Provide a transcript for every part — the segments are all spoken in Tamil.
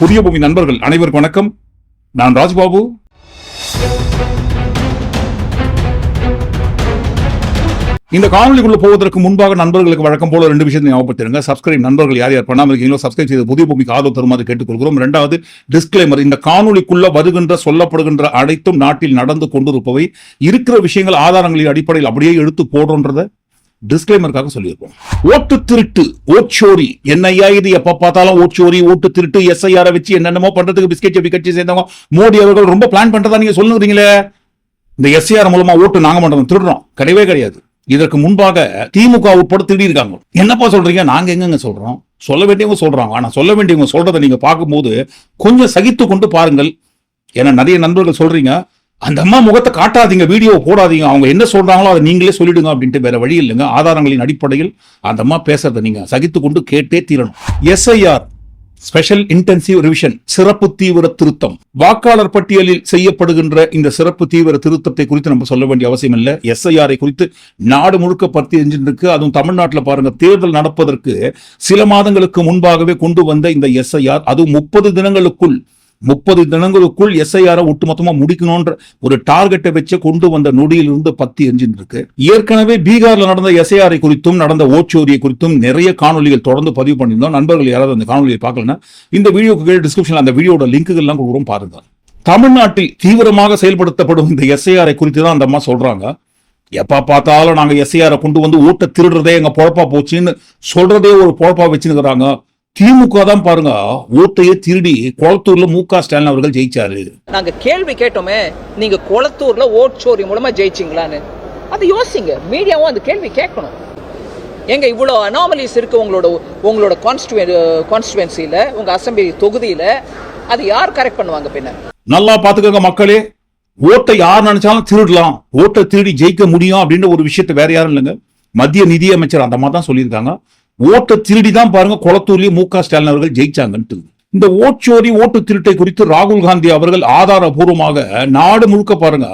புதிய பூமி நண்பர்கள் அனைவருக்கும் வணக்கம். நான் ராஜ்பாபு. இந்த காணொலிக்குள்ள போவதற்கு முன்பாக நண்பர்களுக்கு வழக்கம் போல ரெண்டு விஷயத்தை ஞாபகப்படுத்திருங்க சப்ஸ்கிரைப் நண்பர்கள் யார் யார் பண்ணாமல் இருக்கீங்களோ சப்ஸ்கிரைப் செய்து புதிய பூமிக்கு ஆதரவு தருமாறு கேட்டுக்கொள்கிறோம். இரண்டாவது டிஸ்க்ளைமர் இந்த காணொலிக்குள்ள வருகின்ற சொல்லப்படுகின்ற அனைத்தும் நாட்டில் நடந்து கொண்டிருப்பவை. இருக்கிற விஷயங்கள் ஆதாரங்களின் அடிப்படையில் அப்படியே எடுத்து போடுறோன்றதை டிஸ்கிளைமருக்காக சொல்லியிருக்கோம் ஓட்டு திருட்டு ஓட்சோரி என்னையா இது? எப்ப பார்த்தாலும் ஓட்சோரி ஓட்டு திருட்டு எஸ்ஐஆரை வச்சு என்னென்னமோ பண்றதுக்கு பிஸ்கெட் செப்பி கட்சி சேர்ந்தவங்க. மோடி அவர்கள் ரொம்ப பிளான் பண்றதா நீங்க சொல்லுறீங்களே இந்த எஸ்ஐஆர் மூலமா ஓட்டு நாங்க பண்றோம் திருடுறோம். கிடையவே கிடையாது. இதற்கு முன்பாக திமுக உட்பட திருடி இருக்காங்க. என்னப்பா சொல்றீங்க? நாங்க எங்கங்க சொல்றோம்? சொல்ல வேண்டியவங்க சொல்றாங்க. ஆனா சொல்ல வேண்டியவங்க சொல்றதை நீங்க பார்க்கும்போது கொஞ்சம் சகித்து கொண்டு பாருங்கள். ஏன்னா நிறைய நண்பர்கள் சொல்றீங்க. அந்த அம்மா முகத்தை காட்டாதீங்க வீடியோ போடாதீங்க. அவங்க என்ன சொல்றாங்களோ அதை நீங்களே சொல்லிடுங்க அப்படின்ட்டு வேற வழி இல்லைங்க. ஆதாரங்களின் அடிப்படையில் அந்த அம்மா பேசுறதை நீங்க சகித்து கொண்டு கேட்டே தீரணும். எஸ்ஐஆர் ஸ்பெஷல் இன்டென்சிவ் ரிவிஷன் சிறப்பு தீவிர திருத்தம். வாக்காளர் பட்டியலில் செய்யப்படுகின்ற இந்த சிறப்பு தீவிர திருத்தத்தை குறித்து நம்ம சொல்ல வேண்டிய அவசியம் இல்லை. எஸ்ஐஆரை குறித்து நாடு முழுக்க பத்தி இருக்கு அதுவும் தமிழ்நாட்டில் பாருங்க தேர்தல் நடப்பதற்கு சில மாதங்களுக்கு முன்பாகவே கொண்டு வந்த இந்த எஸ்ஐஆர் அதுவும் முப்பது தினங்களுக்குள் முப்பது தினங்களுக்குள் எஸ்ஐஆர் ஒட்டுமொத்தமா முடிக்கணும்ன்ற ஒரு டார்கெட்டை வச்சு கொண்டு வந்த நொடியிலிருந்து பத்தி எஞ்சின் இருக்கு ஏற்கனவே பீகார்ல நடந்த எஸ்ஐஆரை குறித்தும் நடந்த ஓச்சோரியை குறித்தும் நிறைய காணொலிகள் தொடர்ந்து பதிவு பண்ணியிருந்தோம். நண்பர்கள் யாராவது அந்த காணொலியை பார்க்கலன்னா இந்த வீடியோக்கு கீழே டிஸ்கிரிப்ஷன்ல அந்த வீடியோட லிங்க்குகள் எல்லாம் கொடுக்குறோம் பாருங்க. தமிழ்நாட்டில் தீவிரமாக செயல்படுத்தப்படும் இந்த எஸ்ஐஆரை குறித்து தான் அந்த அம்மா சொல்றாங்க. எப்ப பார்த்தாலும் நாங்க எஸ்ஐஆரை கொண்டு வந்து ஊட்ட திருடுறதே எங்க பொழப்பா போச்சுன்னு சொல்றதே ஒரு பொழப்பா வச்சுருக்கிறாங்க திமுக தான் பாருங்க ஓட்டையே திருடி குளத்தூர்ல மு க ஸ்டாலின் அவர்கள் ஜெயிச்சாரு. நாங்க கேள்வி கேட்டோமே நீங்க குளத்தூர்ல ஓட்சோரி மூலமா ஜெயிச்சிங்களான்னு. அது யோசிங்க மீடியாவும் அந்த கேள்வி கேட்கணும். எங்க இவ்வளோ அனாமலிஸ் இருக்கு உங்களோட உங்களோட கான்ஸ்டுவ கான்ஸ்டுவன்சியில் உங்க அசம்பிளி தொகுதியில அது யார் கரெக்ட் பண்ணுவாங்க பின்ன? நல்லா பாத்துக்கோங்க மக்களே ஓட்டை யார் நினைச்சாலும் திருடலாம். ஓட்டை திருடி ஜெயிக்க முடியும் அப்படின்ற ஒரு விஷயத்தை வேற யாரும் இல்லைங்க. மத்திய நிதி அமைச்சர் அந்த மாதிரி தான் சொல்லியிருக்காங்க. ஓட்டை திருடி தான் பாருங்க குளத்தூர்லயே மு க. ஸ்டாலின் அவர்கள் ஜெயிச்சாங்கன்ட்டு. இந்த ஓட்சோரி ஓட்டு திருட்டை குறித்து ராகுல் காந்தி அவர்கள் ஆதாரபூர்வமாக நாடு முழுக்க பாருங்க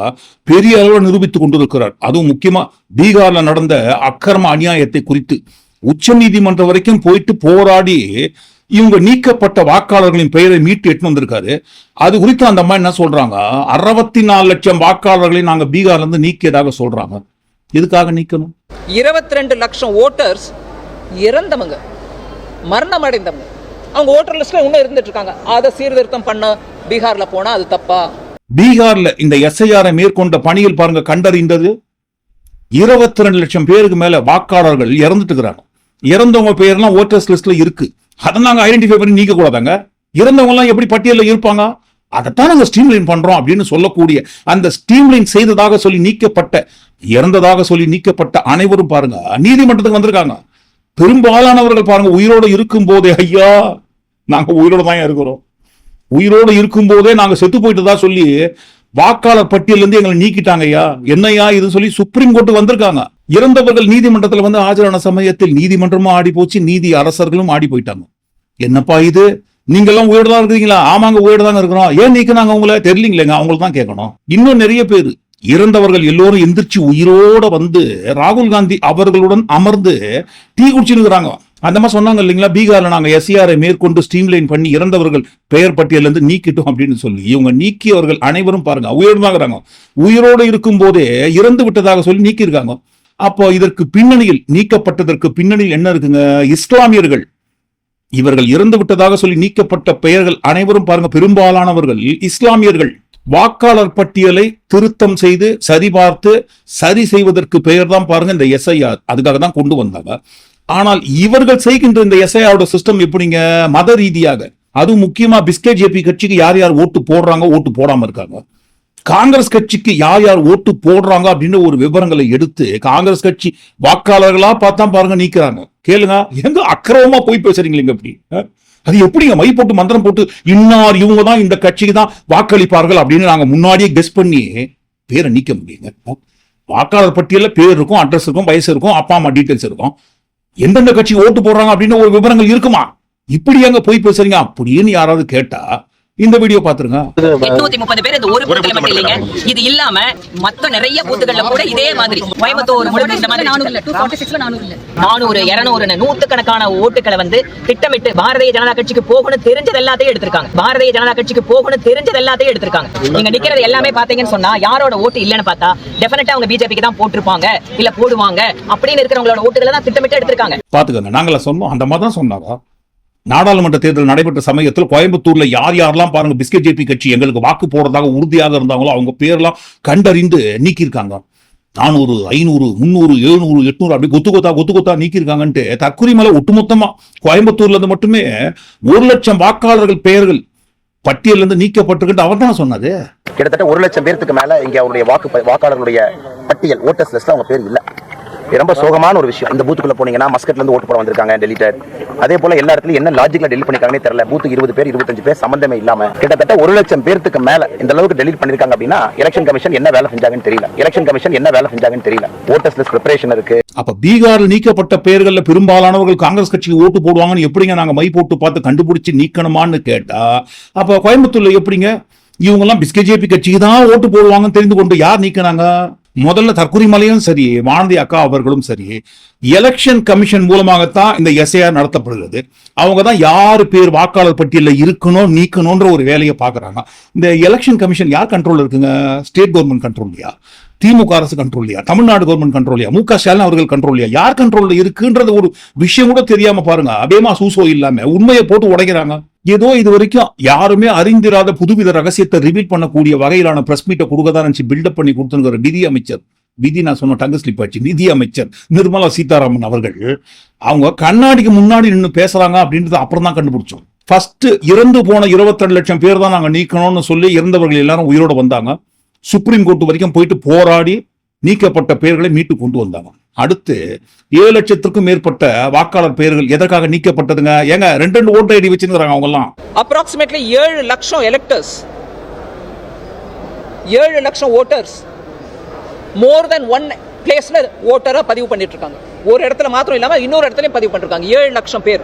பெரிய அளவில் நிரூபித்துக் கொண்டிருக்கிறார். அதுவும் முக்கியமா பீகார்ல நடந்த அக்கிரம அநியாயத்தை குறித்து. உச்ச நீதிமன்றம் வரைக்கும் போயிட்டு போராடி இவங்க நீக்கப்பட்ட வாக்காளர்களின் பெயரை மீட்டு எட்டு வந்திருக்காரு. அது குறித்து அந்த அம்மா என்ன சொல்றாங்க? அறுபத்தி நாலு லட்சம் வாக்காளர்களை நாங்க பீகார்ல இருந்து நீக்கியதாக சொல்றாங்க. எதுக்காக நீக்கணும்? இருபத்தி ரெண்டு லட்சம் ஓட்டர்ஸ் இறந்தவங்க மரணம் அடைந்தவங்க அவங்க ஓட்டர் லிஸ்ட்ல இன்னும் இருந்துட்டு இருக்காங்க. அதை சீர்திருத்தம் பண்ண பீகார்ல போனா அது தப்பா? பீகார்ல இந்த எஸ்ஐஆரை மேற்கொண்ட பணியில் பாருங்க கண்டறிந்தது. இருபத்தி ரெண்டு லட்சம் பேருக்கு மேல வாக்காளர்கள் இறந்துட்டு இருக்கிறாங்க இறந்தவங்க பேர்லாம் ஓட்டர்ஸ் லிஸ்ட்ல இருக்கு. அதை நாங்க ஐடென்டிஃபை பண்ணி நீக்க கூடாதாங்க? இறந்தவங்க எல்லாம் எப்படி பட்டியலில் இருப்பாங்க? அதைத்தான் நாங்க ஸ்ட்ரீம்லைன் பண்றோம் அப்படின்னு சொல்லக்கூடிய அந்த ஸ்ட்ரீம்லைன் செய்ததாக சொல்லி நீக்கப்பட்ட இறந்ததாக சொல்லி நீக்கப்பட்ட அனைவரும் பாருங்க நீதிமன்றத்துக்கு வந்திருக்காங்க. பெரும்பாலானவர்கள் பாருங்க உயிரோடு இருக்கும் போதே ஐயா நாங்க உயிரோட தான் இருக்கிறோம். உயிரோடு இருக்கும் போதே நாங்க செத்து தான் சொல்லி வாக்காளர் பட்டியலேருந்து எங்களை நீக்கிட்டாங்க ஐயா. என்னையா இது சொல்லி சுப்ரீம் கோர்ட் வந்திருக்காங்க. இறந்தவர்கள் நீதிமன்றத்தில் வந்து ஆஜரான சமயத்தில் நீதிமன்றமும் ஆடி போச்சு நீதி அரசர்களும் ஆடி போயிட்டாங்க. என்னப்பா இது? நீங்கெல்லாம் உயிரோட தான் இருக்கிறீங்களா? ஆமாங்க உயிரோட தாங்க இருக்கிறோம். ஏன் நீக்கினாங்க உங்களை? தெரியலீங்களேங்க அவங்களுக்கு தான் கேட்கணும். இன்னும் நிறைய பேர். இறந்தவர்கள் எல்லோரும் எந்திரிச்சு உயிரோட வந்து ராகுல் காந்தி அவர்களுடன் அமர்ந்து டீ குடிச்சுருக்கிறாங்க அந்த மாதிரி சொன்னாங்க இல்லைங்களா? பீகார்ல நாங்க எஸ்சிஆரை மேற்கொண்டு ஸ்ட்ரீம்லைன் பண்ணி இறந்தவர்கள் பெயர் பட்டியல இருந்து நீக்கிட்டோம் அப்படின்னு சொல்லி இவங்க நீக்கியவர்கள் அனைவரும் பாருங்க உயிரோடு உயிரோடு இருக்கும் போதே இறந்து விட்டதாக சொல்லி நீக்கியிருக்காங்க. அப்போ இதற்கு பின்னணியில் நீக்கப்பட்டதற்கு பின்னணியில் என்ன இருக்குங்க? இஸ்லாமியர்கள். இவர்கள் இறந்து விட்டதாக சொல்லி நீக்கப்பட்ட பெயர்கள் அனைவரும் பாருங்க பெரும்பாலானவர்கள் இஸ்லாமியர்கள். வாக்காளர் பட்டியலை திருத்தம் செய்து சரிபார்த்து சரி செய்வதற்கு பெயர் தான் பாருங்க இந்த எஸ்ஐஆர் அதுக்காக தான் கொண்டு வந்தாங்க. ஆனால் இவர்கள் செய்கின்ற இந்த எஸ்ஐஆரோட சிஸ்டம் எப்படிங்க? மத ரீதியாக. அதுவும் முக்கியமா பிஸ்கெட் ஜேபி கட்சிக்கு யார் யார் ஓட்டு போடுறாங்க ஓட்டு போடாம இருக்காங்க. காங்கிரஸ் கட்சிக்கு யார் யார் ஓட்டு போடுறாங்க அப்படின்னு ஒரு விவரங்களை எடுத்து காங்கிரஸ் கட்சி வாக்காளர்களா பார்த்தா பாருங்க நீக்கிறாங்க. கேளுங்க எங்க அக்கிரமமா போய் பேசுறீங்களா இப்படி அது எப்படிங்க மை போட்டு மந்திரம் போட்டு இன்னார் இவங்க தான் இந்த கட்சிக்கு தான் வாக்களிப்பார்கள் அப்படின்னு நாங்கள் முன்னாடியே கெஸ் பண்ணி பேரை நீக்க முடியுங்க. வாக்காளர் பட்டியலில் பேர் இருக்கும் அட்ரஸ் இருக்கும் வயசு இருக்கும் அப்பா அம்மா டீட்டெயில்ஸ் இருக்கும். எந்தெந்த கட்சி ஓட்டு போடுறாங்க அப்படின்னு ஒரு விவரங்கள் இருக்குமா? இப்படி எங்க போய் பேசுறீங்க. அப்படின்னு யாராவது கேட்டா இந்த வீடியோ பாத்துருங்க. எட்நூத்தி முப்பது பேர் இந்த ஒரு பூத்துல மட்டும் இல்லைங்க. இது இல்லாம மத்த நிறைய பூத்துகள்ல கூட இதே மாதிரி. கோயம்புத்தூர் முழுக்க இந்த மாதிரி நானூறு இருநூறு நூத்துக்கணக்கான ஓட்டுகளை வந்து திட்டமிட்டு பாரதிய ஜனதா கட்சிக்கு போகணும் தெரிஞ்சது எல்லாத்தையும் எடுத்திருக்காங்க. பாரதிய ஜனதா கட்சிக்கு போகணும் தெரிஞ்சது எல்லாத்தையும் எடுத்திருக்காங்க. நீங்க நிக்கிறது எல்லாமே பாத்தீங்கன்னு சொன்னா யாரோட ஓட்டு இல்லைன்னு பார்த்தா டெஃபினட்டா அவங்க பிஜேபிக்கு தான் போட்டிருப்பாங்க. இல்ல போடுவாங்க. அப்படின்னு இருக்கிறவங்களோட ஓட்டுகளை தான் திட்டமிட்டு எடுத்திருக்காங்க. பாத்துக்கோங்க. நாங்களா சொன்னோம். அந்த மாதிரி தான் சொன்னாரா நாடாளுமன்ற தேர்தல் நடைபெற்ற சமயத்தில் கோயம்புத்தூர்ல யார் யாரெல்லாம் பாருங்க பிஸ்கட் ஜேபி கட்சி எங்களுக்கு வாக்கு போடுறதாக உறுதியாக இருந்தாங்களோ அவங்க பேர்லாம் கண்டறிந்து நீக்கியிருக்காங்க. நானூறு ஐநூறு முந்நூறு எழுநூறு எட்நூறு அப்படி கொத்து கொத்தா கொத்து கொத்தா நீக்கியிருக்காங்கன்ட்டு தக்குரி மலை ஒட்டுமொத்தமா கோயம்புத்தூர்ல இருந்து மட்டுமே ஒரு லட்சம் வாக்காளர்கள் பெயர்கள் பட்டியலிருந்து இருந்து நீக்கப்பட்டிருக்கு அவர் தான் சொன்னது கிட்டத்தட்ட ஒரு லட்சம் பேர்த்துக்கு மேல இங்க அவருடைய வாக்கு வாக்காளர்களுடைய பட்டியல் ஓட்டர்ஸ் லிஸ்ட்ல அவங்க பேர் இல்லை. ரொம்ப சோகமான ஒரு விஷயம். இந்த பூத்துக்குள்ள போனீங்கன்னா மஸ்கட்ல இருந்து ஓட்டு போட வந்திருக்காங்க டெலிட்டட் அதே போல எல்லா இடத்துலயும் என்ன லாஜிக்ல டெலிட் பண்ணிருக்காங்கன்னே தெரியல. பூத்துக்கு இருபது பேர் இருபத்தஞ்சு பேர் சம்பந்தமே இல்லாம. கிட்டத்தட்ட ஒரு லட்சம் பேர்த்துக்கு மேல இந்த அளவுக்கு டெலிட் பண்ணிருக்காங்க அப்படின்னா எலெக்ஷன் கமிஷன் என்ன வேலை செஞ்சாங்கன்னு தெரியல. எலெக்ஷன் கமிஷன் என்ன வேலை செஞ்சாங்கன்னு தெரியல. ஓட்டர்ஸ் லிஸ்ட் ப்ரிப்பரேஷன் இருக்கு. அப்ப பீகாரில் நீக்கப்பட்ட பெயர்கள்ல பெரும்பாலானவர்கள் காங்கிரஸ் கட்சிக்கு ஓட்டு போடுவாங்கன்னு எப்படிங்க நாங்க மை போட்டு பார்த்து கண்டுபிடிச்சு நீக்கணுமான்னு கேட்டா அப்ப கோயம்புத்தூர்ல எப்படிங்க? இவங்க எல்லாம் பிஸ்கேஜேபி கட்சிக்கு தான் ஓட்டு போடுவாங்கன்னு தெரிந்து கொண்டு யார் நீக்கினாங்க? முதல்ல தற்கொலை மலையும் சரி வானதி அக்கா அவர்களும் சரி. எலெக்ஷன் கமிஷன் மூலமாகத்தான் இந்த எஸ்ஐஆர் நடத்தப்படுகிறது. அவங்க தான் யார் பேர் வாக்காளர் பட்டியலில் இருக்கணும் நீக்கணும்ன்ற ஒரு வேலையை பார்க்குறாங்க. இந்த எலெக்ஷன் கமிஷன் யார் கண்ட்ரோல் இருக்குங்க? ஸ்டேட் கவர்மெண்ட் கண்ட்ரோல்லையா திமுக அரசு கண்ட்ரோல்லையா தமிழ்நாடு கவர்மெண்ட் கண்ட்ரோல்லையா மு க ஸ்டாலின் அவர்கள் கண்ட்ரோல்லையா யார் கண்ட்ரோலில் இருக்குன்றது ஒரு விஷயம் கூட தெரியாமல் பாருங்க. அபேமா சூசோ இல்லாமல் உண்மையை போட்டு உடைக்கிறாங்க. ஏதோ இது வரைக்கும் யாருமே அறிந்திராத புதுவித ரகசியத்தை ரிவீல் பண்ணக்கூடிய வகையிலான பிரஸ் மீட்டை கொடுக்க தான் நினச்சி பில்டப் பண்ணி கொடுத்துங்கிற நிதி அமைச்சர். விதி நான் சொன்ன டங்கு ஸ்லிப் ஆச்சு. நிதி அமைச்சர் நிர்மலா சீதாராமன் அவர்கள் அவங்க கண்ணாடிக்கு முன்னாடி நின்று பேசுறாங்க அப்படின்றது அப்புறம் தான் கண்டுபிடிச்சோம். ஃபர்ஸ்ட் இறந்து போன 22 லட்சம் பேர் தான் நாங்கள் நீக்கணும்னு சொல்லி இறந்தவர்கள் எல்லாரும் உயிரோட வந்தாங்க. சுப்ரீம் கோர்ட் வரைக்கும் போயிட்டு போராடி நீக்கப்பட்ட பெயர்களை மீட்டு கொண்டு வந்தாங்க அடுத்து ஏழு லட்சத்திற்கும் மேற்பட்ட வாக்காளர் பெயர்கள் எதற்காக நீக்கப்பட்டதுங்க? ஏங்க ரெண்டு ரெண்டு ஓட்டு ஐடி வச்சிருக்காங்க அவங்க எல்லாம் அப்ராக்சிமேட்லி ஏழு லட்சம் எலெக்டர்ஸ் ஏழு லட்சம் ஓட்டர்ஸ் மோர் தென் ஒன் பிளேஸ்ல ஓட்டரா பதிவு பண்ணிட்டு இருக்காங்க ஒரு இடத்துல மாத்திரம் இல்லாம இன்னொரு இடத்துலயும் பதிவு பண்ணிருக்காங்க. ஏழு லட்சம் பேர்.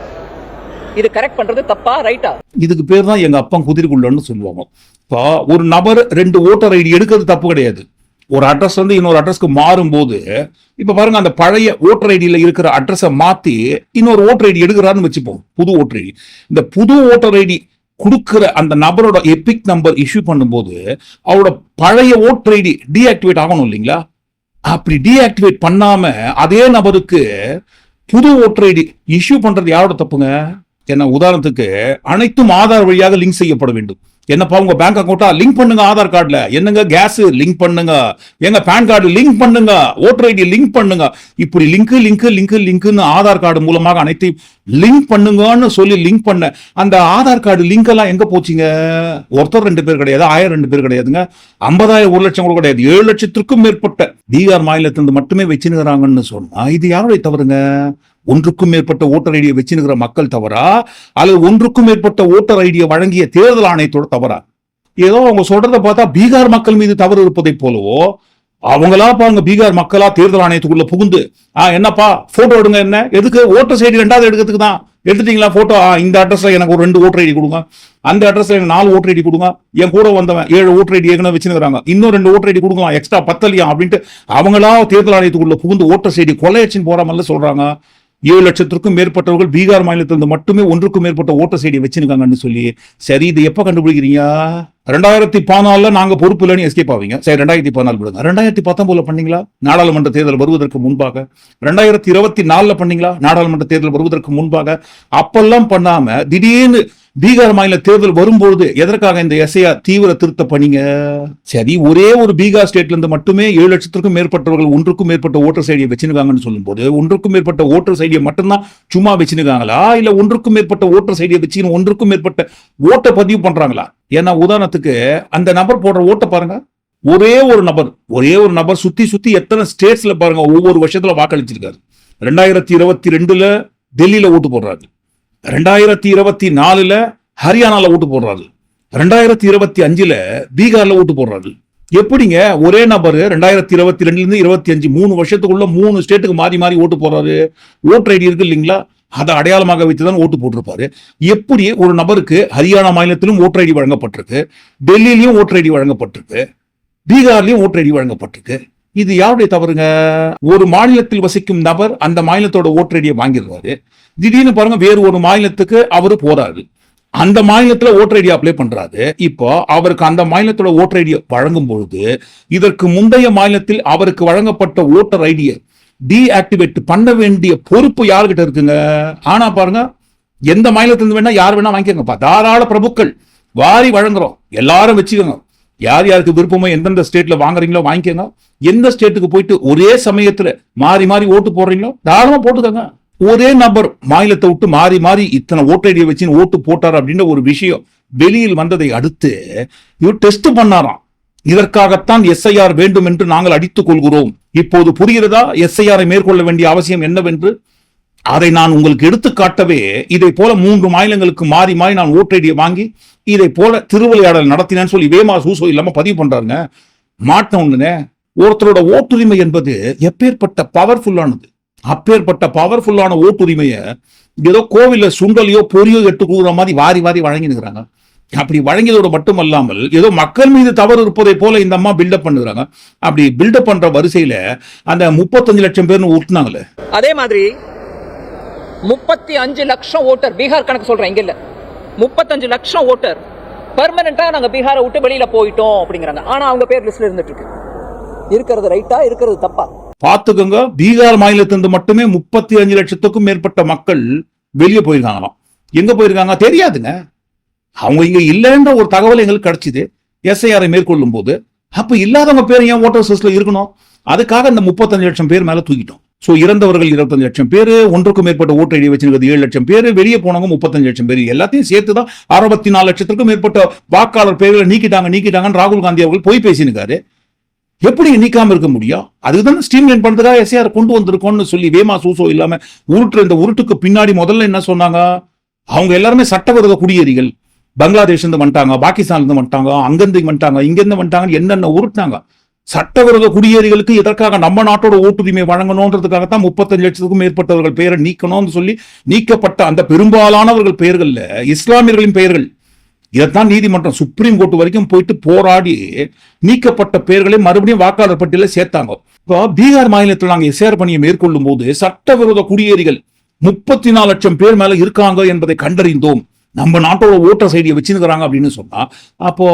இது கரெக்ட் பண்றது தப்பா ரைட்டா இதுக்கு பேர் தான் எங்க அப்பா குதிரைக்குள்ளன்னு சொல்லுவாங்க. இப்போ ஒரு நபர் ரெண்டு ஓட்டர் ஐடி எடுக்கிறது தப்பு கிடையாது. ஒரு அட்ரஸ் வந்து இன்னொரு அட்ரஸ்க்கு மாறும்போது இப்போ பாருங்க அந்த பழைய ஓட்டர் ஐடியில் இருக்கிற அட்ரஸை மாற்றி இன்னொரு ஓட்டர் ஐடி எடுக்கிறாருன்னு வச்சுப்போம். புது ஓட்டர் ஐடி இந்த புது ஓட்டர் ஐடி கொடுக்குற அந்த நபரோட எபிக் நம்பர் இஷ்யூ பண்ணும்போது அவரோட பழைய ஓட்டர் ஐடி டீஆக்டிவேட் ஆகணும் இல்லைங்களா? அப்படி டீஆக்டிவேட் பண்ணாம அதே நபருக்கு புது ஓட்டர் ஐடி இஷ்யூ பண்றது யாரோட தப்புங்க? என்ன உதாரணத்துக்கு அனைத்தும் ஆதார் வழியாக லிங்க் செய்யப்பட வேண்டும். என்னப்பா உங்க பேங்க் அக்கௌண்ட்டா லிங்க் பண்ணுங்க ஆதார் கார்டுல. என்னங்க கேஸ் லிங்க் பண்ணுங்க? எங்க பேன் கார்டு லிங்க் பண்ணுங்க? ஓட்டர் ஐடி லிங்க் பண்ணுங்க? இப்படி லிங்க் லிங்க் லிங்க் லிங்க்னு ஆதார் கார்டு மூலமாக அனைத்தையும் லிங்க் பண்ணுங்கன்னு சொல்லி லிங்க் பண்ண அந்த ஆதார் கார்டு லிங்க் எல்லாம் எங்க போச்சுங்க? ஒருத்தர் ரெண்டு பேர் கிடையாது ஆயிரம் ரெண்டு பேர் கிடையாதுங்க. ஐம்பதாயிரம் ஒரு லட்சம் கூட கிடையாது. ஏழு லட்சத்திற்கும் மேற்பட்ட பீகார் மாநிலத்திலிருந்து மட்டுமே வச்சுனுங்கிறாங்கன்னு சொன்னா இது யாருடைய தவறுங்க? ஒன்றுக்கும் மேற்பட்ட ஓட்டர் ஐடியை வச்சுனுகிற மக்கள் தவறா? அல்லது ஒன்றுக்கும் மேற்பட்ட ஓட்டர் ஐடியை வழங்கிய தேர்தல் ஆணையத்தோட தவறா? ஏதோ அவங்க சொல்றத பார்த்தா பீகார் மக்கள் மீது தவறு இருப்பதை போலவோ அவங்களா பாருங்க பீகார் மக்களா தேர்தல் ஆணையத்துக்குள்ள புகுந்து ஆ என்னப்பா போட்டோ எடுங்க என்ன? எதுக்கு? ஓட்டர் ஐடி ரெண்டாவது எடுக்கிறதுக்கு தான். எடுத்துட்டீங்களா போட்டோ இந்த அட்ரஸ்ல எனக்கு ஒரு ரெண்டு ஓட்டர் ஐடி கொடுங்க. அந்த அட்ரஸ்ல எனக்கு நாலு ஓட்டர் ஐடி கொடுங்க. என் கூட வந்தவன் ஏழு ஓட்டர் ஐடி ஏற்கனவே வச்சுருக்காங்க இன்னும் ரெண்டு ஓட்டர் ஐடி கொடுக்கலாம் எக்ஸ்ட்ரா பத்தலையா? அப்படின்ட்டு அவங்களா தேர்தல் ஆணையத்துக்குள்ள புகுந்து ஓட்டர் ஐடி கொலையச்சின்னு போற மாதிரில சொல்றாங்க. ஏழு லட்சத்திற்கும் மேற்பட்டவர்கள் பீகார் மாநிலத்திலிருந்து மட்டுமே ஒன்றுக்கும் மேற்பட்ட ஓட்டர் செய்தி வச்சிருக்காங்கன்னு சொல்லி சரி இது எப்ப கண்டுபிடிக்கிறீங்க? ரெண்டாயிரத்தி பதினாலுல நாங்க பொறுப்பு இல்லைன்னு எஸ்கேப் ஆவீங்க. சரி ரெண்டாயிரத்தி பதினாலு விடுங்க. ரெண்டாயிரத்தி பத்தொன்பதுல பண்ணீங்களா? நாடாளுமன்ற தேர்தல் வருவதற்கு முன்பாக. ரெண்டாயிரத்தி இருபத்தி நாலுல பண்ணீங்களா? நாடாளுமன்ற தேர்தல் வருவதற்கு முன்பாக. அப்பெல்லாம் பண்ணாம திடீர்னு பீகார் மாநில தேர்தல் வரும்பொழுது எதற்காக இந்த எஸ்ஐஆர் தீவிர திருத்த பண்ணீங்க? சரி ஒரே ஒரு பீகார் ஸ்டேட்ல இருந்து மட்டுமே ஏழு லட்சத்திற்கும் மேற்பட்டவர்கள் ஒன்றுக்கும் மேற்பட்ட ஓட்டர் சைடியை வச்சிருக்காங்கன்னு சொல்லும்போது ஒன்றுக்கும் மேற்பட்ட ஓட்டர் சைடியை மட்டும்தான் சும்மா வச்சிருக்காங்களா? இல்ல ஒன்றுக்கும் மேற்பட்ட ஓட்டர் சைடியை வச்சுக்கணும் ஒன்றுக்கும் மேற்பட்ட ஓட்டை பதிவு பண்றாங்களா? ஏன்னா உதாரணத்துக்கு அந்த நபர் போடுற ஓட்டை பாருங்க. ஒரே ஒரு நபர் ஒரே ஒரு நபர் சுத்தி சுத்தி எத்தனை ஸ்டேட்ஸ்ல பாருங்க ஒவ்வொரு வருஷத்துல வாக்களிச்சிருக்காரு. ரெண்டாயிரத்தி இருபத்தி ரெண்டுல டெல்லியில ஓட்டு போடுறாரு. ரெண்டாயிரத்தி இருபத்தி நாலுல ஹரியானால ஓட்டு போடுறாரு. ரெண்டாயிரத்தி இருபத்தி அஞ்சுல பீகார்ல ஓட்டு போடுறாரு. எப்படிங்க? ஒரே நபர் ரெண்டாயிரத்தி இருபத்தி ரெண்டுல இருந்து இருபத்தி அஞ்சு மூணு வருஷத்துக்குள்ள மூணு ஸ்டேட்டுக்கு மாறி மாறி ஓட்டு போடுறாரு. ஓட்டர் ஐடி இருக்கு இல்லைங்களா? அதை அடையாளமாக வைத்து தான் ஓட்டு போட்டிருப்பாரு. எப்படி ஒரு நபருக்கு ஹரியானா மாநிலத்திலும் ஓட்டர் ஐடி வழங்கப்பட்டிருக்கு டெல்லியிலையும் ஓட்டர் ஐடி வழங்கப்பட்டிருக்கு பீகார்லையும் ஓட்டர் ஐடி வழங்கப்பட்டிருக்கு. இது யாருடைய தவறுங்க? ஒரு மாநிலத்தில் வசிக்கும் நபர் அந்த மாநிலத்தோட ஓட்டர் ஐடியை வாங்கிடுவாரு. திடீர்னு பாருங்க வேறு ஒரு மாநிலத்துக்கு அவரு போறாரு. அந்த மாநிலத்தில் ஓட்டர் ஐடி அப்ளை பண்றாரு. இப்போ அவருக்கு அந்த மாநிலத்தோட ஓட்டர் ஐடியை வழங்கும் பொழுது இதற்கு முந்தைய மாநிலத்தில் அவருக்கு வழங்கப்பட்ட ஓட்டர் ஐடியை டீஆக்டிவேட் பண்ண வேண்டிய பொறுப்பு யாருக்கிட்ட இருக்குங்க? ஆனா பாருங்க எந்த மாநிலத்திலிருந்து வேணா யார் வேணா வாங்கிக்கோங்கப்பா தாராள பிரபுக்கள் வாரி வழங்குறோம். எல்லாரும் வச்சுக்கோங்க. யார் யாருக்கு விருப்பமோ எந்தெந்த ஸ்டேட்ல வாங்குறீங்களோ வாங்கிக்கோங்க. எந்த ஸ்டேட்டுக்கு போயிட்டு ஒரே சமயத்துல மாறி மாறி ஓட்டு போடுறீங்களோ தாராளமா போட்டுக்கோங்க. ஒரே நபர் மாநிலத்தை விட்டு மாறி மாறி இத்தனை ஓட்டு ஐடியை வச்சு ஓட்டு போட்டார் அப்படின்ற ஒரு விஷயம் வெளியில் வந்ததை அடுத்து இவர் டெஸ்ட் பண்ணாராம். இதற்காகத்தான் எஸ்ஐஆர் வேண்டும் என்று நாங்கள் அடித்துக் கொள்கிறோம். இப்போது புரிகிறதா? எஸ்ஐஆரை மேற்கொள்ள வேண்டிய அவசியம் என்னவென்று? அதை நான் உங்களுக்கு எடுத்து காட்டவே இதை போல மூன்று மாநிலங்களுக்கு மாறி மாறி நான் ஓட்டு ஐடியை வாங்கி இதை போல திருவிளையாடல் நடத்தினேன்னு சொல்லி வேமா சூசோ இல்லாம பதிவு பண்றாங்க மாட்டின ஒண்ணுனே ஒருத்தரோட ஓட்டுரிமை என்பது எப்பேற்பட்ட பவர்ஃபுல்லானது அப்பேற்பட்ட பவர்ஃபுல்லான ஓட்டுரிமையை ஏதோ கோவில சுண்டலையோ பொரியோ எட்டு கொடுக்குற மாதிரி வாரி வாரி வழங்கினுக்கிறாங்க. அப்படி வழங்கியதோடு மட்டுமல்லாமல் ஏதோ மக்கள் மீது தவறு இருப்பதை போல இந்த அம்மா பில்டப் பண்ணுறாங்க. அப்படி பில்டப் பண்ற வரிசையில அந்த முப்பத்தஞ்சு லட்சம் பேர்னு ஊட்டினாங்களே. அதே மாதிரி முப்பத்தி அஞ்சு லட்சம் ஓட்டர் பீகார் கணக்கு சொல்றேன் இங்க இல்ல. முப்பத்தஞ்சு லட்சம் ஓட்டர் பெர்மனண்டா நாங்க பீகாரை விட்டு வெளியில போயிட்டோம் அப்படிங்கிறாங்க. ஆனா அவங்க பேர் லிஸ்ட்ல இருந்துட்டு இருக்கு. இருக்கிறது ரைட்டா இருக்கிறது தப்பா? பார்த்துக்கோங்க பீகார் மாநிலத்திலிருந்து மட்டுமே முப்பத்தி அஞ்சு லட்சத்துக்கும் மேற்பட்ட மக்கள் வெளியே போயிருக்காங்களாம். எங்க போயிருக்காங்க? தெரியாதுங்க. அவங்க இங்க இல்லைன்ற ஒரு தகவல் எங்களுக்கு கிடைச்சிது. எஸ்ஐஆரை மேற்கொள்ளும் போது அப்ப இல்லாதவங்க பேர் ஏன் ஓட்டர் லிஸ்ட்ல இருக்கணும்? அதுக்காக இந்த முப்பத்தஞ்சு லட்சம் பேர் மேல தூக்கிட்டோம். ஸோ இறந்தவர்கள் இருபத்தஞ்சு லட்சம் பேர் ஒன்றுக்கும் மேற்பட்ட ஓட்டு எழுதி வச்சிருக்கிறது ஏழு லட்சம் பேர் வெளியே போனவங்க முப்பத்தஞ்சு லட்சம் பேர். எல்லாத்தையும் சேர்த்து தான் அறுபத்தி நாலு லட்சத்திற்கும் மேற்பட்ட வாக்காளர் பேர்களை நீக்கிட்டாங்க நீக்கிட்டாங்கன்னு ராகுல் காந்தி அவர்கள் போய் பேசினுக்காரு எப்படி நீக்காம இருக்க முடியும் அதுதான் ஸ்ட்ரீம்லைன் பண்றதுக்காக எஸ்ஆர் கொண்டு வந்திருக்கோம்னு சொல்லி வேமா சூசோ இல்லாம உருட்டு இந்த உருட்டுக்கு பின்னாடி முதல்ல என்ன சொன்னாங்க? அவங்க எல்லாருமே சட்டவிரோத குடியேறிகள். பங்களாதேஷ் இருந்து வந்துட்டாங்க பாகிஸ்தான்ல இருந்து வந்துட்டாங்க அங்கிருந்து வந்துட்டாங்க இங்க இருந்து வந்துட்டாங்க என்னென்ன உருட்டாங்க சட்டவிரோத குடியேறிகளுக்கு எதற்காக நம்ம நாட்டோட ஓட்டுரிமை வழங்கணுன்றதுக்காகத்தான் முப்பத்தஞ்சு லட்சத்துக்கும் மேற்பட்டவர்கள் பெயரை நீக்கணும்னு சொல்லி நீக்கப்பட்ட அந்த பெரும்பாலானவர்கள் பெயர்கள்ல இஸ்லாமியர்களின் பெயர்கள் இதைத்தான் நீதிமன்றம் சுப்ரீம் கோர்ட் வரைக்கும் போயிட்டு போராடி நீக்கப்பட்ட பெயர்களை மறுபடியும் வாக்காளர் பட்டியலில் சேர்த்தாங்க. இப்போ பீகார் மாநிலத்தில் நாங்கள் சேர் பணியை மேற்கொள்ளும் போது சட்டவிரோத குடியேறிகள் முப்பத்தி நாலு லட்சம் பேர் மேல இருக்காங்க என்பதை கண்டறிந்தோம். நம்ம நாட்டோட ஓட்டர் ஐடியை வச்சுருக்கிறாங்க அப்படின்னு சொன்னா அப்போ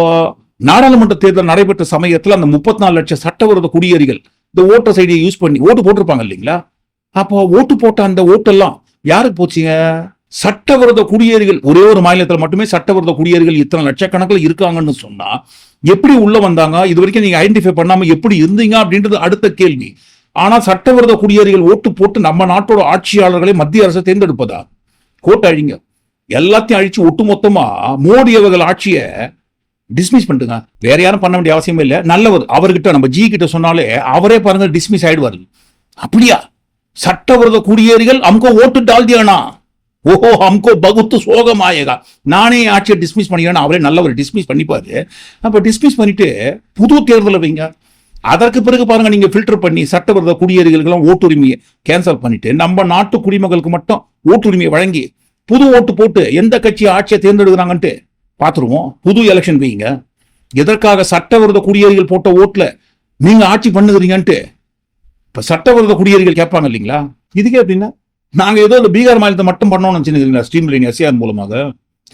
நாடாளுமன்ற தேர்தல் நடைபெற்ற சமயத்தில் அந்த முப்பத்தி நாலு லட்சம் சட்டவிரோத குடியேறிகள் இந்த ஓட்டர் ஐடியை யூஸ் பண்ணி ஓட்டு போட்டிருப்பாங்க இல்லைங்களா? அப்போ ஓட்டு போட்ட அந்த ஓட்டெல்லாம் யாருக்கு போச்சுங்க? சட்டவிரோத குடியேறிகள் ஒரே ஒரு மாநிலத்தில் மட்டுமே சட்டவிரோத குடியேறிகள் இத்தனை லட்சக்கணக்கில் இருக்காங்கன்னு சொன்னா எப்படி உள்ள வந்தாங்க? இது வரைக்கும் நீங்க ஐடென்டிஃபை பண்ணாம எப்படி இருந்தீங்க அப்படின்றது அடுத்த கேள்வி. ஆனா சட்டவிரோத குடியேறிகள் ஓட்டு போட்டு நம்ம நாட்டோட ஆட்சியாளர்களை மத்திய அரசு தேர்ந்தெடுப்பதா? கோட்டை அழிங்க எல்லாத்தையும் அழிச்சு ஒட்டுமொத்தமா மோடி அவர்கள் ஆட்சியை டிஸ்மிஸ் பண்ணிட்டுங்க. வேற யாரும் பண்ண வேண்டிய அவசியமே இல்லை. நல்லவர் அவர்கிட்ட நம்ம ஜி கிட்ட சொன்னாலே அவரே பாருங்க டிஸ்மிஸ் ஆயிடுவாரு. அப்படியா? சட்டவிரோத குடியேறிகள் அம்கோ ஓட்டு டால்தியானா? ஓஹோ அம்கோ பகுத்து சோகமாயகா. நானே ஆட்சியை டிஸ்மிஸ் பண்ணிக்கிறேன் அவரே நல்லவர் டிஸ்மிஸ் பண்ணிப்பாரு. அப்ப டிஸ்மிஸ் பண்ணிட்டு புது தேர்தலை வைங்க. அதற்கு பிறகு பாருங்க நீங்க ஃபில்டர் பண்ணி சட்டவிரோத குடியேறிகளுக்கெல்லாம் ஓட்டுரிமையை கேன்சல் பண்ணிட்டு நம்ம நாட்டு குடிமக்களுக்கு மட்டும் ஓட்டுரிமையை வழங்கி புது ஓட்டு போட்டு எந்த கட்சி ஆட்சியை தேர்ந்தெடுக்கிறாங்கன்ட்டு பார்த்துருவோம். புது எலெக்ஷன் வைங்க. எதற்காக சட்டவிரோத குடியேறிகள் போட்ட ஓட்டில் நீங்கள் ஆட்சி பண்ணுகிறீங்கன்ட்டு இப்போ சட்டவிரோத குடியேறிகள் கேட்பாங்க இல்லைங்களா? இதுக்கே அப்படின்னா நாங்கள் ஏதோ இந்த பீகார் மாநிலத்தை மட்டும் பண்ணோம்னு நினைச்சுக்கிறீங்களா ஸ்ட்ரீம் லைன் எஸ்ஆர் மூலமாக?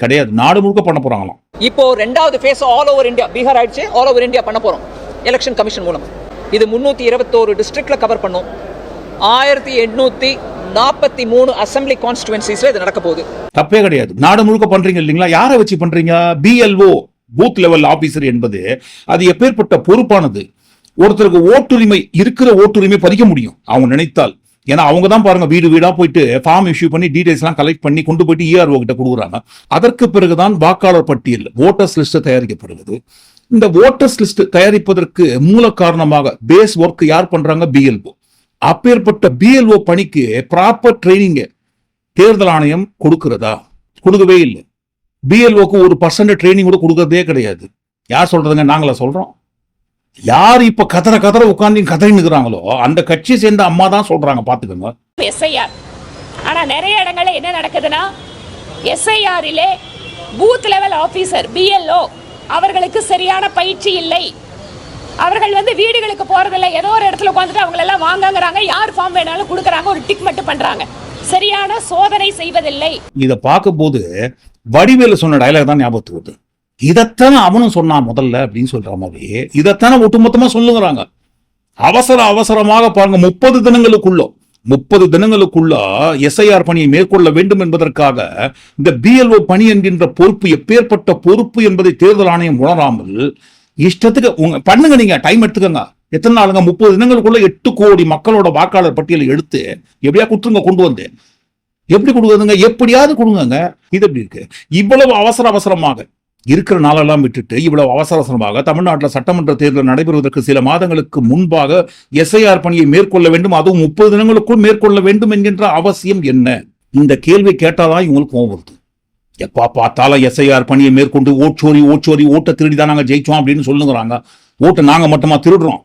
கிடையாது. நாடு முழுக்க பண்ண போறாங்களாம். இப்போ ரெண்டாவது phase all over India Bihar ஆயிடுச்சு ஆல் ஓவர் இந்தியா பண்ண போறோம். எலெக்ஷன் கமிஷன் மூலம். இது முன்னூத்தி இருபத்தோரு டிஸ்ட்ரிக்ட்ல கவர் பண்ணும். ஆயிரத்தி எட்நூத்தி நாற்பத்தி மூணு அசம்பிளி கான்ஸ்டுவன்சிஸ்ல இது நடக்க போகுது. தப்பே கிடையாது. நாடு முழுக்க பண்றீங்க இல்லைங்களா? யாரை வச்சு பண்றீங்க? பிஎல்ஓ பூத் லெவல் ஆபீசர் என்பது அது எப்பேற்பட்ட பொறுப்பானது? ஒருத்தருக்கு ஓட்டுரிமை இருக்கிற ஓட்டுரிமை பறிக்க முடியும். அவங்க நினைத்தால். ஏன்னா அவங்க தான் பாருங்க வீடு வீடா போயிட்டு ஃபார்ம் இஷ்யூ பண்ணி டீடைல்ஸ்லாம் கலெக்ட் பண்ணி கொண்டு போயிட்டு இஆர்ஓ கிட்ட கொடுக்குறாங்க. அதற்கு பிறகுதான் வாக்காளர் பட்டியல் ஓட்டர்ஸ் லிஸ்ட் தயாரிக்கப்படுகிறது. இந்த ஓட்டர்ஸ் லிஸ்ட் தயாரிப்பதற்கு மூல காரணமாக பேஸ் ஒர்க் யார் பண்றாங்க? பிஎல்ஓ அப்பேற்பட்ட பிஎல்ஓ பணிக்கு ப்ராப்பர் ட்ரைனிங் தேர்தல் ஆணையம் கொடுக்கிறதா? கொடுக்கவே இல்லை. பிஎல்ஓக்கு ஒரு பர்சன்ட் ட்ரைனிங் கூட கொடுக்கறதே கிடையாது. யார் சொல்றதுங்க? நாங்களா சொல்றோம். யார் இப்ப கதற கதற உட்காந்து கதறி நிற்கிறாங்களோ அந்த கட்சியை சேர்ந்த அம்மா தான் சொல்றாங்க பாத்துக்கோங்க எஸ்ஐஆர் ஆனால் நிறைய இடங்கள்ல என்ன நடக்குதுன்னா எஸ்ஐஆரிலே பூத் லெவல் ஆஃபீஸர் பிஎல்ஓ அவர்களுக்கு சரியான பயிற்சி இல்லை. அவர்கள் வந்து வீடுகளுக்கு போகிறதில்ல ஏதோ ஒரு இடத்துல உட்காந்துட்டு அவங்களெல்லாம் வாங்கங்கிறாங்க. யார் ஃபார்ம் வேணாலும் கொடுக்குறாங்க. ஒரு டிக் மட்டும் பண்றாங்க. சரியான சோதனை செய்வதில்லை. இதை பார்க்கும்போது வடிவேலு சொன்ன டைலாக் தான் ஞாபகத்துக்கு வருது. இதைத்தானே அவனும் சொன்னான் முதல்ல அப்படின்னு சொல்ற மாதிரி இதைத்தானே ஒட்டுமொத்தமா சொல்லுங்கிறாங்க. அவசர அவசரமாக பாருங்க முப்பது தினங்களுக்குள்ள முப்பது தினங்களுக்குள்ள எஸ்ஐஆர் பணியை மேற்கொள்ள வேண்டும் என்பதற்காக இந்த பிஎல்ஓ பணி என்கின்ற பொறுப்பு எப்பேற்பட்ட பொறுப்பு என்பதை தேர்தல் ஆணையம் உணராமல் இஷ்டத்துக்கு உங்க பண்ணுங்க நீங்க டைம் எடுத்துக்கோங்க. எத்தனை நாளுங்க? முப்பது தினங்களுக்குள்ள எட்டு கோடி மக்களோட வாக்காளர் பட்டியலை எடுத்து எப்படியா கொடுத்துருங்க கொண்டு வந்து எப்படி கொடுக்குறதுங்க? எப்படியாவது கொடுங்கங்க. இது எப்படி இருக்கு? இவ்வளவு அவசர அவசரமாக இருக்கிற நாளெல்லாம் விட்டுட்டு இவ்வளவு அவசர அவசரமாக தமிழ்நாட்டில் சட்டமன்ற தேர்தல் நடைபெறுவதற்கு சில மாதங்களுக்கு முன்பாக எஸ்ஐஆர் பணியை மேற்கொள்ள வேண்டும். அதுவும் முப்பது தினங்களுக்குள் மேற்கொள்ள வேண்டும் என்கின்ற அவசியம் என்ன? இந்த கேள்வி கேட்டாதான் இவங்களுக்கு கோவம் வருது. எப்பா பார்த்தாலும் எஸ்ஐஆர் பணியை மேற்கொண்டு ஓச்சோரி ஓச்சோரி ஓட்டை திருடி தான் நாங்க ஜெயிச்சோம் அப்படின்னு சொல்லுங்கிறாங்க. ஓட்டை நாங்க மட்டுமா திருடுறோம்?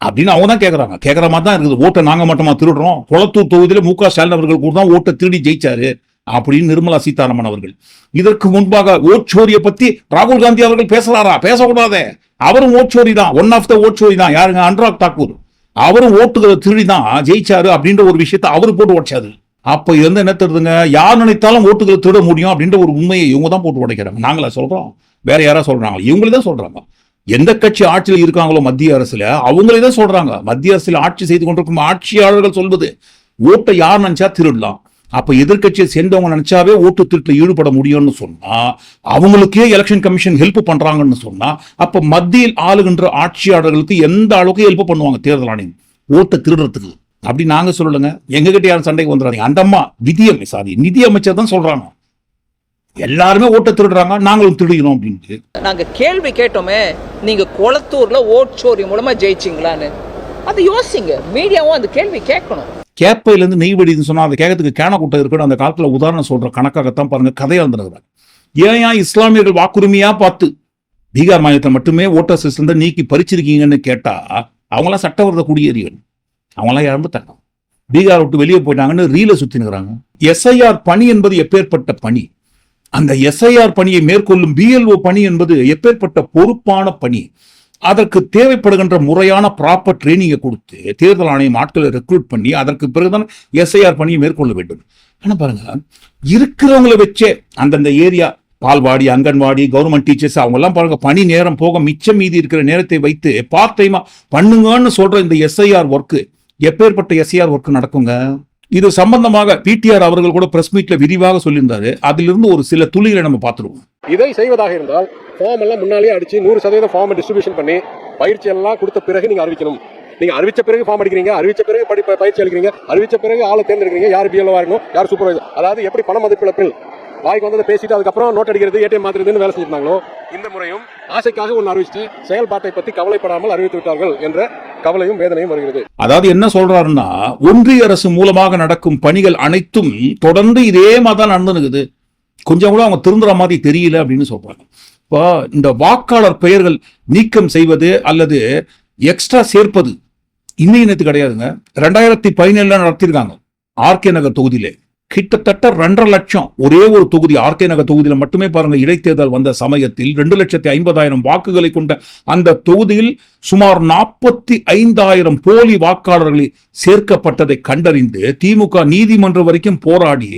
அப்படின்னு அவங்க தான் கேட்கறாங்க கேட்கற மாதிரி தான் இருக்குது. ஓட்டை நாங்க மட்டுமா திருடுறோம்? குளத்தூர் தொகுதியில மு க ஸ்டாலின் அவர்கள் கூட தான் ஓட்டை திருடி ஜெயிச்சாரு அப்படின்னு நிர்மலா சீதாராமன் அவர்கள். இதற்கு முன்பாக ஓட்சோரியை பத்தி ராகுல் காந்தி அவர்கள் பேசுறாரா? பேசக்கூடாதே. அவரும் ஓட்சோரி தான். ஒன் ஆஃப் த ஓட்சோரி தான். யாருங்க? அனுராக் தாக்கூர். அவரும் ஓட்டுகளை திருடி தான் ஜெயிச்சாரு அப்படின்ற ஒரு விஷயத்தை அவரு போட்டு உடைச்சாரு. அப்ப இது வந்து என்ன தெரியுதுங்க? யார் நினைத்தாலும் ஓட்டுகளை திருட முடியும் அப்படின்ற ஒரு உண்மையை இவங்க தான் போட்டு உடைக்கிறாங்க. நாங்களா சொல்றோம். வேற யாரா சொல்றாங்க. இவங்களே தான் சொல்றாங்க. எந்த கட்சி ஆட்சியில் இருக்காங்களோ மத்திய அரசுல அவங்களே தான் சொல்றாங்க. மத்திய அரசில் ஆட்சி செய்து கொண்டிருக்கும் ஆட்சியாளர்கள் சொல்வது ஓட்டை யார் நினைச்சா திருடலாம். அப்ப எதிர்க்கட்சியை சேர்ந்தவங்க நினைச்சாவே ஓட்டு திருட்டில் ஈடுபட முடியும்னு சொன்னா அவங்களுக்கே எலெக்ஷன் கமிஷன் ஹெல்ப் பண்றாங்கன்னு சொன்னா அப்ப மத்தியில் ஆளுகின்ற ஆட்சியாளர்களுக்கு எந்த அளவுக்கு ஹெல்ப் பண்ணுவாங்க தேர்தல் ஆணையம்? ஓட்டை திருடுறதுக்கு. அப்படி நாங்க சொல்லலுங்க. எங்க கிட்ட யாரும் சண்டைக்கு வந்துடாதீங்க அந்த அம்மா விதியம் சாரி நிதி அமைச்சர் தான் சொல்றாங்க. எல்லாருமே ஓட்டை திருடுறாங்க. நாங்களும் திருடுகிறோம் அப்படின்ட்டு. நாங்க கேள்வி கேட்டோமே நீங்க குளத்தூர்ல ஓட்சோரி மூலமா ஜெயிச்சிங்களான்னு. அது யோசிங்க. மீடியாவும் அந்த கேள்வி கேட்கணும். கேப்பையில இருந்து நெய் வெடின்னு சொன்னா அந்த கேட்கறதுக்கு கேன கூட்டம் இருக்குன்னு அந்த காலத்துல உதாரணம் சொல்ற கணக்காகத்தான் பாருங்க கதையா இருந்திருக்கிறாங்க ஏன் ஏன் இஸ்லாமியர்கள் வாக்குரிமையா பார்த்து பீகார் மாநிலத்தை மட்டுமே ஓட்டர் சிஸ்டம் நீக்கி பறிச்சிருக்கீங்கன்னு கேட்டா அவங்களாம் சட்டவிரோத குடியேறிகள். அவங்களாம் இழந்துட்டாங்க பீகார் விட்டு வெளியே போயிட்டாங்கன்னு ரீல சுத்தினுக்கிறாங்க எஸ்ஐஆர் பணி என்பது எப்பேற்பட்ட பணி? அந்த எஸ்ஐஆர் பணியை மேற்கொள்ளும் பிஎல்ஓ பணி என்பது எப்பேற்பட்ட பொறுப்பான பணி? அதற்கு தேவைப்படுகின்ற முறையான ப்ராப்பர் ட்ரைனிங்கை கொடுத்து தேர்தல் ஆணையம் ஆட்களை ரெக்ரூட் பண்ணி அதற்கு பிறகுதான் எஸ்ஐஆர் பணியை மேற்கொள்ள வேண்டும். ஆனால் பாருங்க இருக்கிறவங்கள வச்சே அந்தந்த area balwadi anganwadi government teachers அவங்கெல்லாம் பாருங்க பணி நேரம் போக மிச்சம் மீதி இருக்கிற நேரத்தை வைத்து பார்ட் டைமா பண்ணுங்கன்னு சொல்ற இந்த எஸ்ஐஆர் ஒர்க்கு எப்பேற்பட்ட எஸ்ஆர் ஒர்க் நடக்குங்க? இது சம்பந்தமாக பிடிஆர் அவர்கள் கூட பிரஸ் மீட்ல விரிவாக சொல்லியிருந்தாரு. அதிலிருந்து ஒரு சில துளிகளை நம்ம பார்த்துருவோம். இதை செய்வதாக இருந்தால் ஃபார்ம் எல்லாம் முன்னாலேயே அடிச்சு நூறு சதவீதம் ஃபார்ம் டிஸ்ட்ரிபியூஷன் பண்ணி பயிற்சி எல்லாம் கொடுத்த பிறகு நீங்க அறிவிக்கணும். நீங்க அறிவிச்ச பிறகு ஃபார்ம் அடிக்கிறீங்க அறிவிச்ச பிறகு படி பயிற்சி அளிக்கிறீங்க அறிவிச்ச பிறகு ஆளை தேர்ந்தெடுக்கிறீங்க யார் பிஎல்ஓ இருக்கணும் யார் சூப்பர்வைசர் அதாவது எப்படி பண மதிப்பிழப்பில் வாய்க்கு வந்ததை பேசிட்டு அதுக்கப்புறம் நோட் அடிக்கிறது ஏடிஎம் மாத்துறதுன்னு வேலை செஞ்சிருந்தாங்களோ? இந்த முறையும் ஆசைக்காக ஒன்று அறிவிச்சுட்டு செயல்பாட்டை பத்தி கவலைப்படாமல் அறிவித்து விட்டார்கள் என்ற கவலையும் வேதனையும் வருகிறது. அதாவது என்ன சொல்றாருன்னா ஒன்றிய அரசு மூலமாக நடக்கும் பணிகள் அனைத்தும் தொடர்ந்து இதே மாதிரி தான் நடந்துனுக்குது. கொஞ்சம் கூட அவங்க திருந்துற மாதிரி தெரியல அப்படின்னு சொல்றாங்க. இப்போ இந்த வாக்காளர் பெயர்கள் நீக்கம் செய்வது அல்லது எக்ஸ்ட்ரா சேர்ப்பது இன்னைய நேத்து கிடையாதுங்க. ரெண்டாயிரத்தி பதினேழுல நடத்திருக்காங்க. ஆர்கே நகர் தொகுதியிலே. கிட்டத்தட்ட ரெண்டரை லட்சம் ஒரே ஒரு தொகுதி ஆர்கே நகர் தொகுதியில் மட்டுமே பாருங்க இடைத்தேர்தல் வந்த சமயத்தில் ரெண்டு லட்சத்தி ஐம்பதாயிரம் வாக்குகளை கொண்ட அந்த தொகுதியில் சுமார் நாற்பத்தி ஐந்தாயிரம் போலி வாக்காளர்களை சேர்க்கப்பட்டதை கண்டறிந்து திமுக நீதிமன்றம் வரைக்கும் போராடி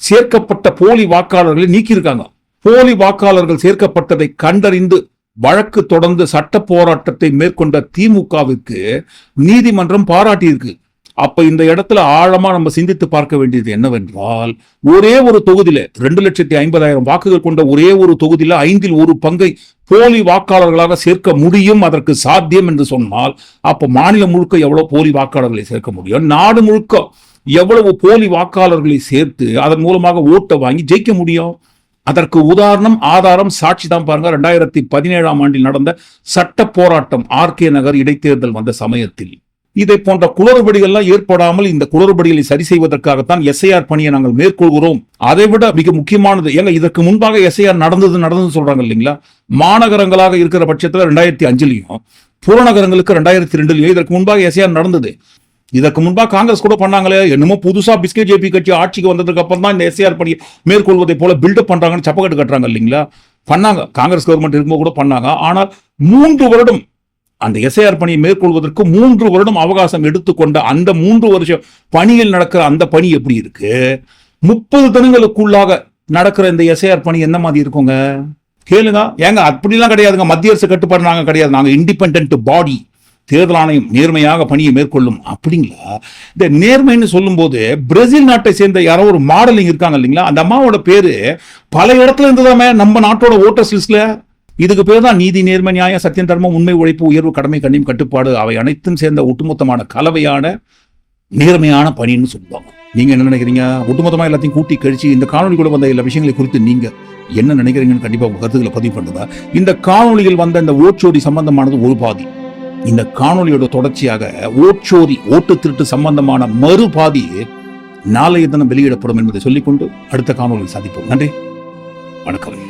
சேர்க்கப்பட்ட போலி வாக்காளர்களை நீக்கியிருக்காங்க. போலி வாக்காளர்கள் சேர்க்கப்பட்டதை கண்டறிந்து வழக்கு தொடர்ந்து சட்ட போராட்டத்தை மேற்கொண்ட திமுகவிற்கு நீதிமன்றம் பாராட்டியிருக்கு. அப்ப இந்த இடத்துல ஆழமா நம்ம சிந்தித்து பார்க்க வேண்டியது என்னவென்றால் ஒரே ஒரு தொகுதியில ரெண்டு லட்சத்தி ஐம்பதாயிரம் வாக்குகள் கொண்ட ஒரே ஒரு தொகுதியில ஐந்தில் ஒரு பங்கை போலி வாக்காளர்களாக சேர்க்க முடியும் அதற்கு சாத்தியம் என்று சொன்னால் அப்ப மாநிலம் முழுக்க எவ்வளவு போலி வாக்காளர்களை சேர்க்க முடியும்? நாடு முழுக்க எவ்வளவு போலி வாக்காளர்களை சேர்த்து அதன் மூலமாக ஓட்டை வாங்கி ஜெயிக்க முடியும்? அதற்கு உதாரணம் ஆதாரம் சாட்சி தான் பாருங்க. ரெண்டாயிரத்தி பதினேழாம் ஆண்டில் நடந்த சட்ட போராட்டம் ஆர்கே நகர் இடைத்தேர்தல் வந்த சமயத்தில். இதை போன்ற குளறுபடிகள்லாம் ஏற்படாமல் இந்த குளறுபடிகளை சரி செய்வதற்காகத்தான் எஸ்ஐஆர் பணியை நாங்கள் மேற்கொள்கிறோம். அதை விட மிக முக்கியமானது ஏங்க இதற்கு முன்பாக எஸ்ஐஆர் நடந்தது நடந்தது சொல்றாங்க இல்லைங்களா? மாநகரங்களாக இருக்கிற பட்சத்தில் ரெண்டாயிரத்தி அஞ்சுலையும் புறநகரங்களுக்கு ரெண்டாயிரத்தி ரெண்டுலையும் இதற்கு முன்பாக எஸ்ஐஆர் நடந்தது. இதற்கு முன்பாக காங்கிரஸ் கூட பண்ணாங்களே என்னமோ புதுசா பிஸ்கெட் ஜேபி கட்சி ஆட்சிக்கு வந்ததுக்கு அப்புறம் தான் இந்த எஸ்ஐஆர் பணியை மேற்கொள்வதை போல பில்டப் பண்றாங்கன்னு சப்பக்கட்டு கட்டுறாங்க இல்லைங்களா? பண்ணாங்க. காங்கிரஸ் கவர்மெண்ட் இருக்கும்போது கூட பண்ணாங்க. ஆனால் மூன்று வருடம் அந்த எஸ்ஐஆர் பணியை மேற்கொள்வதற்கு மூன்று வருடம் அவகாசம் எடுத்துக்கொண்ட அந்த மூன்று வருஷம் பணியில் நடக்கிற அந்த பணி எப்படி இருக்கு? முப்பது தினங்களுக்குள்ளாக நடக்கிற இந்த எஸ்ஐஆர் பணி என்ன மாதிரி இருக்குங்க? கேளுங்க. ஏங்க அப்படிலாம் கிடையாதுங்க. மத்திய அரசு கட்டுப்பாடு நாங்கள் கிடையாது. நாங்கள் இண்டிபெண்ட் பாடி தேர்தல் ஆணையம் நேர்மையாக பணியை மேற்கொள்ளும். அப்படிங்களா? இந்த நேர்மைன்னு சொல்லும்போது பிரேசில் நாட்டை சேர்ந்த யாரோ ஒரு மாடலிங் இருக்காங்க இல்லைங்களா? அந்த அம்மாவோட பேரு பல இடத்துல இருந்ததாமே நம்ம நாட்டோட ஓட்டர்ஸ் லிஸ்ட்ல. இதுக்கு பேர் தான் நீதி நேர்மை நியாயம் சத்தியம் தர்மம் உண்மை உழைப்பு உயர்வு கடமை கண்ணியம் கட்டுப்பாடு அவை அனைத்தும் சேர்ந்த ஒட்டுமொத்தமான கலவையான நேர்மையான பணின்னு சொல்லுவாங்க. நீங்க என்ன நினைக்கிறீங்க? ஒட்டுமொத்தமா எல்லாத்தையும் கூட்டி கழிச்சு இந்த காணொலிக்குள்ள வந்த எல்லா விஷயங்களை குறித்து நீங்க என்ன நினைக்கிறீங்கன்னு கண்டிப்பா உங்க கருத்துக்களை பதிவு பண்ணுங்க. இந்த காணொலியில் வந்த இந்த ஓட்சோரி சம்பந்தமானது ஒரு பாதி. இந்த காணொலியோட தொடர்ச்சியாக ஓட்சோரி ஓட்டு திருட்டு சம்பந்தமான மறுபாதி நாளைய தினம் வெளியிடப்படும் என்பதை சொல்லிக்கொண்டு அடுத்த காணொலியில் சந்திப்போம். நன்றி. வணக்கம்.